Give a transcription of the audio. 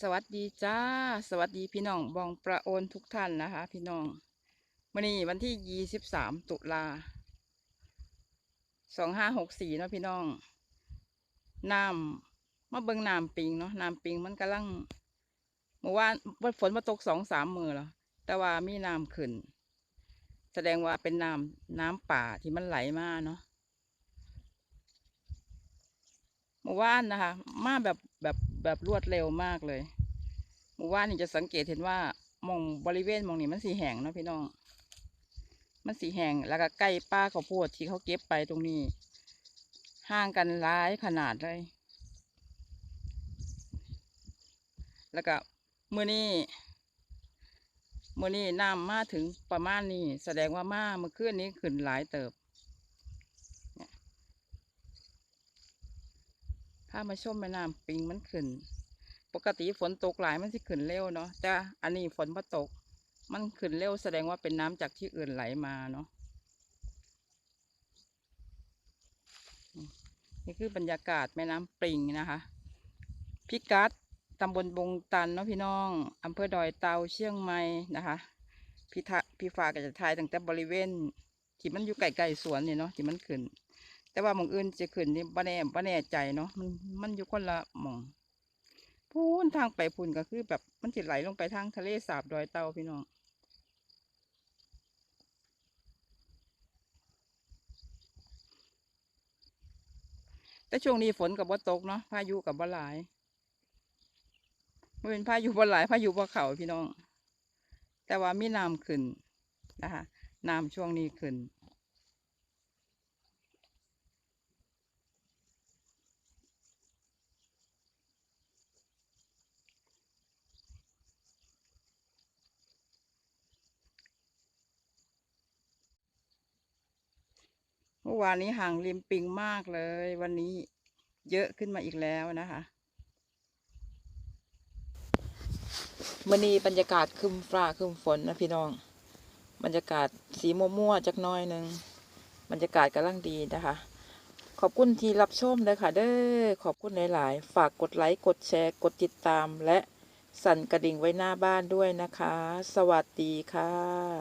สวัสดีจ้า สวัสดีพี่น้องบองประโอนทุกท่านนะคะ พี่น้องวันนี้วันที่ยี่สิบสามตุลาสองห้าหกสี่เนาะพี่น้องน้ำมาเบิงน้ำปิงเนาะน้ำปิงมันกำลังเมื่อวานวันฝนมาตกสองสามมือแล้วแต่ว่ามีน้ำขึ้น แสดงว่าเป็นน้ำน้ำป่าที่มันไหลมาเนาะเมื่อวานนะคะ มาแบบแบบ แบบรวดเร็วมากเลยเมื่อวานนี่จะสังเกตเห็นว่ามองบริเวณมองนี้มันสีแห้งเนาะพี่น้อง มันสีแห้งแล้วก็ใกล้ป้าข้าวโพดที่เขาเก็บไปตรงนี้ ห่างกันหลายขนาดเลย แล้วก็มื่อนี้มื่อนี้น้ำมาถึงประมาณนี้ แสดงว่ามาเมื่อคืนนี้ขึ้นหลายเติบ ถ้ามาชมแม่น้ำปิงมันขึ้น ปกติฝนตกหลายมันสิขึ้นเร็วเนาะแต่อันนี้ฝนมาตก มันขึ้นเร็วแสดงว่าเป็นน้ำจากที่อื่นไหลมาเนาะนี่คือบรรยากาศแม่น้ำปิงนะคะพิกัดตำบลบงตันเนาะพี่น้องอำเภอดอยเตาเชียงใหม่นะคะพี่ทะพี่ฟ้าก็จะทายตั้งแต่บริเวณที่มันอยู่ไกลๆสวนเนี่ยเนาะที่มันขึ้น แต่ว่าหมองอื่นจะขึ้นนี่บ่แน่บ่แน่ใจเนาะมันมันอยู่คนละหมองพูนทางไปพูนก็คือ แบบมันจะไหลลงไปทางทะเลสาบดอยเตาพี่น้องแต่ช่วงนี้ฝนกับบ่ตกเนาะพายุกับบ่หลายมันเป็นพายุบ่หลายพายุบ่เข่าพี่น้อง แต่ว่ามีน้ำขึ้นนะคะน้ำช่วงนี้ขึ้น เมื่อวานนี้ห่างริมปิงมากเลย วันนี้เยอะขึ้นมาอีกแล้วนะคะมื่อนี้บรรยากาศคึมฟ้าคึมฝนนะพี่น้อง บรรยากาศสีมัวๆจักน้อยหนึ่งบรรยากาศกำลังดีนะคะ ขอบคุณที่รับชมเลยค่ะ เด้อขอบคุณหลาย ๆ ฝากกดไลค์กดแชร์ กดติดตามและสั่นกระดิ่งไว้หน้าบ้านด้วยนะคะ สวัสดีค่ะ